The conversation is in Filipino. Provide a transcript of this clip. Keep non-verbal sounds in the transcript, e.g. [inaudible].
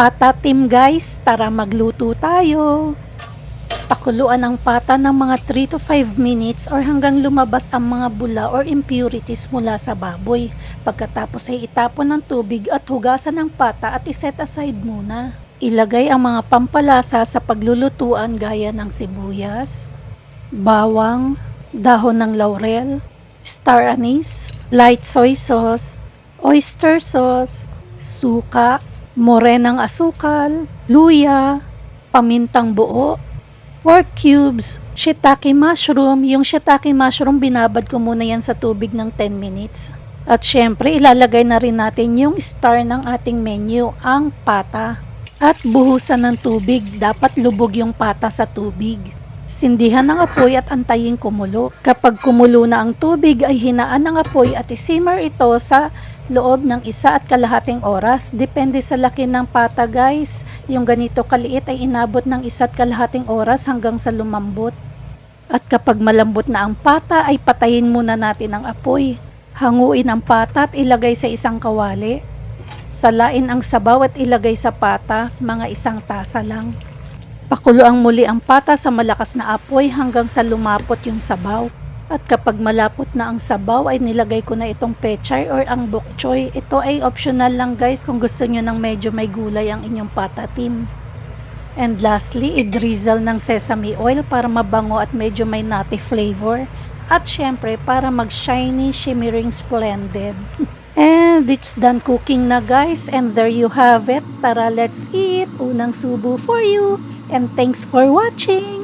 Pata team guys, tara magluto tayo. Pakuluan ang pata ng mga 3 to 5 minutes or hanggang lumabas ang mga bula or impurities mula sa baboy. Pagkatapos ay itapon ng tubig at hugasan ng pata at iset aside muna. Ilagay ang mga pampalasa sa paglulutuan gaya ng sibuyas, bawang, dahon ng laurel, star anise, light soy sauce, oyster sauce, suka, morenang asukal, luya, pamintang buo, pork cubes, shiitake mushroom. Yung shiitake mushroom, binabad ko muna yan sa tubig ng 10 minutes. At syempre, ilalagay na rin natin yung star ng ating menu, ang pata. At buhusan ng tubig, dapat lubog yung pata sa tubig. Sindihan ng apoy at antayin kumulo. Kapag kumulo na ang tubig ay hinaan ng apoy at isimmer ito sa loob ng isa at kalahating oras. Depende sa laki ng pata guys. Yung ganito kaliit ay inabot ng isa at kalahating oras hanggang sa lumambot. At kapag malambot na ang pata ay patayin muna natin ang apoy. Hanguin ang pata at ilagay sa isang kawali. Salain ang sabaw at ilagay sa pata, mga isang tasa lang. Pakuluang muli ang pata sa malakas na apoy hanggang sa lumapot yung sabaw. At kapag malapot na ang sabaw ay nilagay ko na itong pechay or ang bok choy. Ito ay optional lang guys kung gusto nyo ng medyo may gulay ang inyong pata team. And lastly, i-drizzle ng sesame oil para mabango at medyo may nutty flavor. At syempre, para mag-shiny, shimmering, splendid. [laughs] And it's done cooking na guys. And there you have it. Tara, let's eat. Unang subo for you. And thanks for watching.